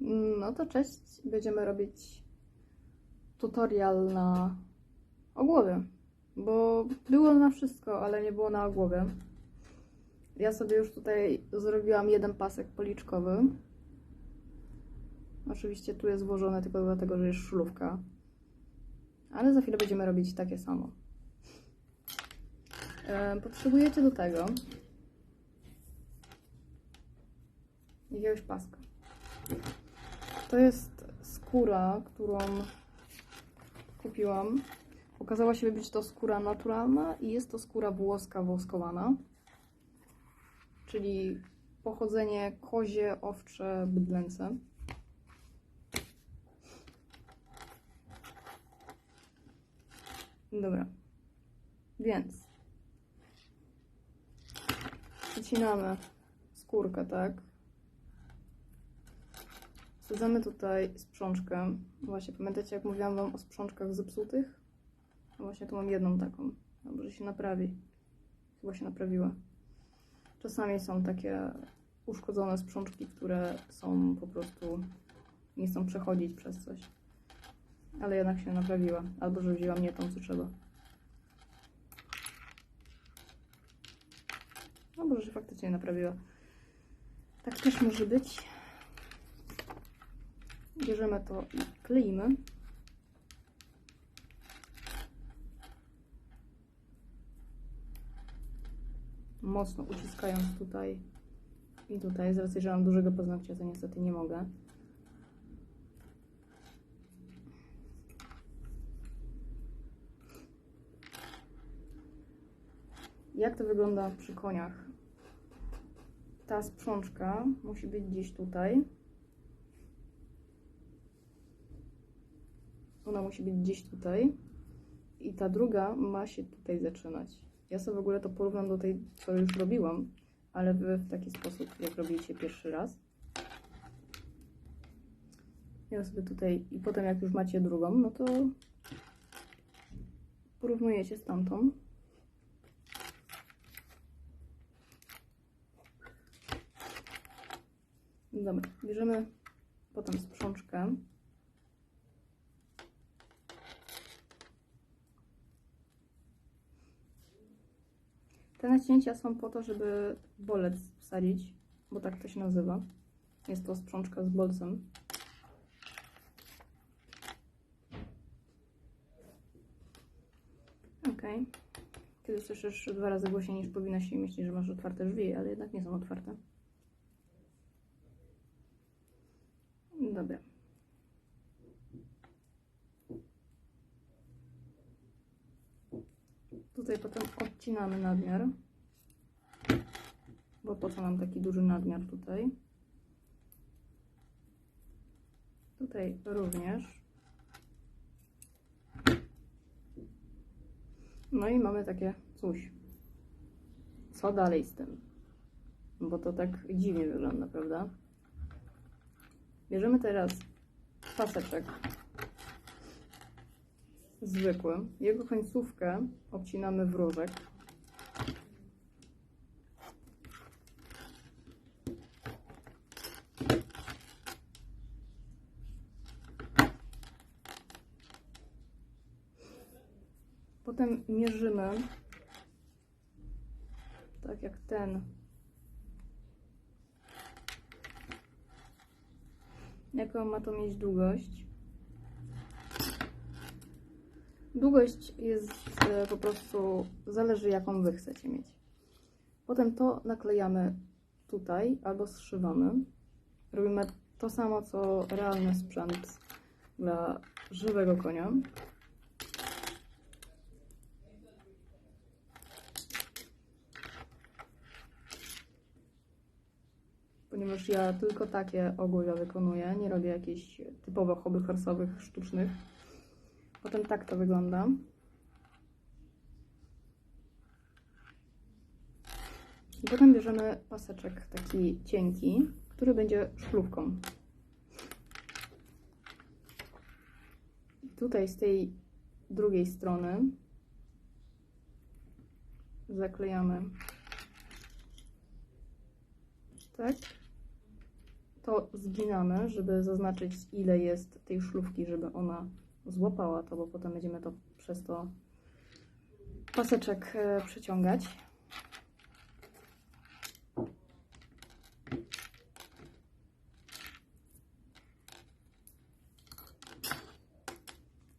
No to cześć, będziemy robić tutorial na ogłowie, bo było na wszystko, ale nie było na ogłowie. Ja sobie już tutaj zrobiłam jeden pasek policzkowy. Oczywiście tu jest włożone tylko dlatego, że jest szlówka. Ale za chwilę będziemy robić takie samo. E, Potrzebujecie do tego jakiegoś paska. To jest skóra, którą kupiłam. Okazała się być to skóra naturalna i jest to skóra włoska woskowana. Czyli pochodzenie kozie, owcze, bydlęce. Dobra. Więc przycinamy skórkę, tak? Wsadzamy tutaj sprzączkę. Właśnie, pamiętacie jak mówiłam Wam o sprzączkach zepsutych? No właśnie tu mam jedną taką. Dobrze się naprawi. Chyba się naprawiła. Czasami są takie uszkodzone sprzączki, które są po prostu nie chcą przechodzić przez coś. Ale jednak się naprawiła. Albo że wzięłam nie tą, co trzeba. Albo że faktycznie naprawiła. Tak też może być. Bierzemy to i kleimy. Mocno uciskając tutaj i tutaj. Z racji, że mam dużego paznokcia, to niestety nie mogę. Jak to wygląda przy koniach? Ta sprzączka musi być gdzieś tutaj. Ona musi być gdzieś tutaj. I ta druga ma się tutaj zaczynać. Ja sobie w ogóle to porównam do tej, co już robiłam, ale wy w taki sposób, jak robiliście pierwszy raz. Ja sobie tutaj, i potem jak już macie drugą, no to porównujecie z tamtą. Dobra, bierzemy potem sprzączkę. Te nacięcia są po to, żeby bolec wsadzić, bo tak to się nazywa. Jest to sprzączka z bolcem. Ok. Kiedy słyszysz dwa razy głośniej niż powinna się myśleć, że masz otwarte drzwi, ale jednak nie są otwarte. Dobra. Tutaj potem odcinamy nadmiar. Bo po co nam taki duży nadmiar tutaj? Tutaj również. No i mamy takie coś. Co dalej z tym? Bo to tak dziwnie wygląda, prawda? Bierzemy teraz paseczek zwykły. Jego końcówkę obcinamy w różek. Potem mierzymy, tak jak ten, jaką ma to mieć długość. Długość jest e, po prostu, zależy jaką Wy chcecie mieć. Potem to naklejamy tutaj albo zszywamy. Robimy to samo co realny sprzęt dla żywego konia. Ponieważ ja tylko takie ogłowia wykonuję, nie robię jakichś typowo hobby horsowych, sztucznych. Potem tak to wygląda. I potem bierzemy paseczek taki cienki, który będzie szlówką. I tutaj z tej drugiej strony zaklejamy tak. to zginamy, żeby zaznaczyć ile jest tej szlufki, żeby ona złapała to, bo potem będziemy to przez to paseczek e, przeciągać.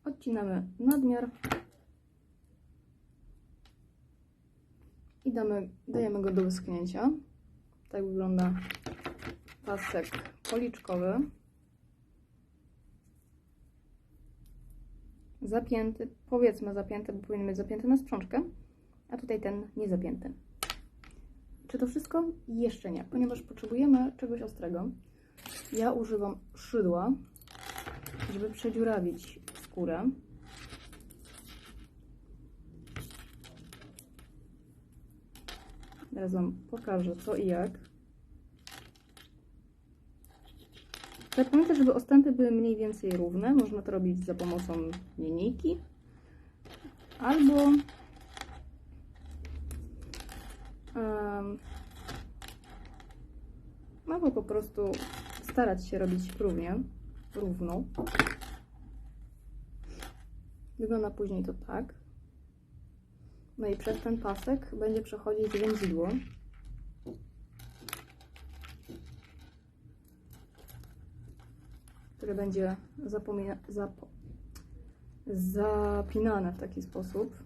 Odcinamy nadmiar i damy, dajemy go do wyschnięcia. Tak wygląda pasek policzkowy. Zapięty, powiedzmy zapięty, bo powinien być zapięty na sprzączkę, a tutaj ten niezapięty. Czy to wszystko? Jeszcze nie, ponieważ potrzebujemy czegoś ostrego. Ja używam szydła, żeby przedziurawić skórę. Teraz Wam pokażę co i jak. Pamiętaj, żeby ostępy były mniej więcej równe. Można to robić za pomocą linijki albo em, albo po prostu starać się robić równie, równo. Wygląda później to tak. No i przez ten pasek będzie przechodzić wędzidło. Które będzie zapo, zapinane w taki sposób.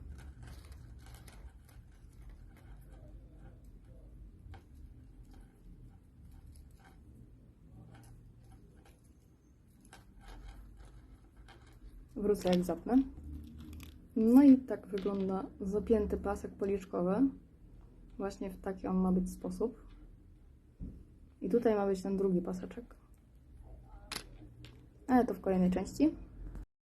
Wrócę jak zapnę. No i tak wygląda zapięty pasek policzkowy. Właśnie w taki on ma być sposób. I tutaj ma być ten drugi paseczek. Ale to w kolejnej części.